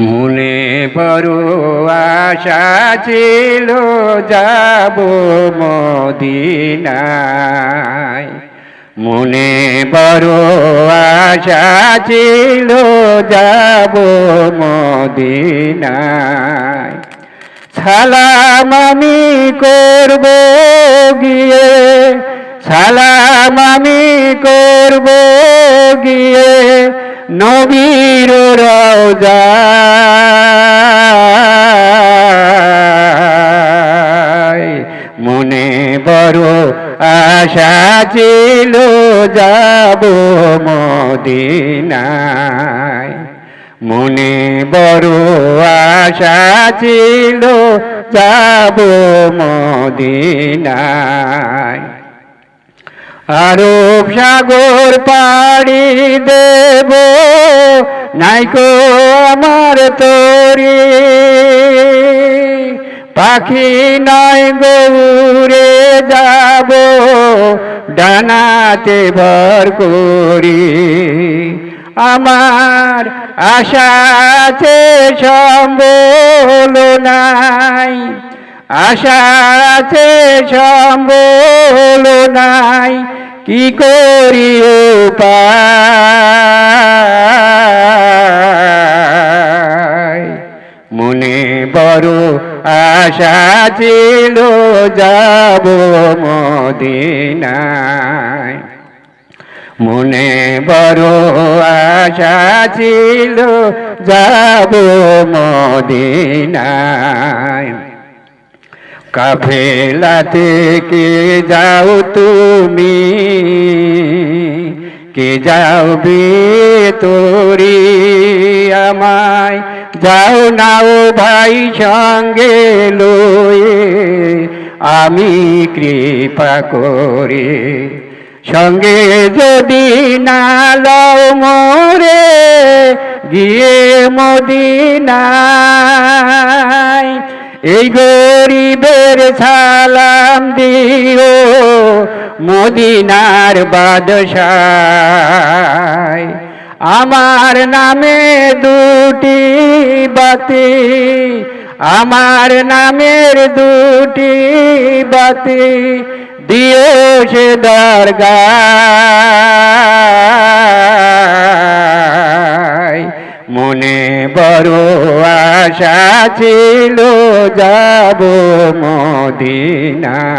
মনে বড় আশা ছিল যাব মদিনায়। মনে বড় আশা ছিল যাব মদিনায়। সালাম আমি করব গিয়ে, সালাম আমি করব গিয়ে, নবীর রওজায় মনে বড় আশা ছিল যাব মদিনায়। মনে বড় আশা ছিল যাব মদিনায়। আরব সাগর পাড়ি দেব নাইকো আমার তরি। পাখি নয় গৌরে যাব, ডানাতে ভর করি। আমার আশা আছে, সম্বল নাই। আশা আছে, সম্বল নাই। কি করি উপায়? আশা ছিল যাব মদিনায়। মনে বড় আশা ছিল যাব মদিনায়। কাফেলা থেকে যাও তুমি? কে যাও বে আমায় যাও নাও ভাই সঙ্গে লয়ে, আমি কৃপা করে। সঙ্গে যদি না লও মোরে, গিয়ে মদিনায়। এই গরিবের সালাম দিও মদিনার বাদশায়। আমার নামে দুটি বাতি, আমার নামের দুটি বাতি দিও সে দরগায় মনে বড় আশা ছিল, যাব মদিনায়।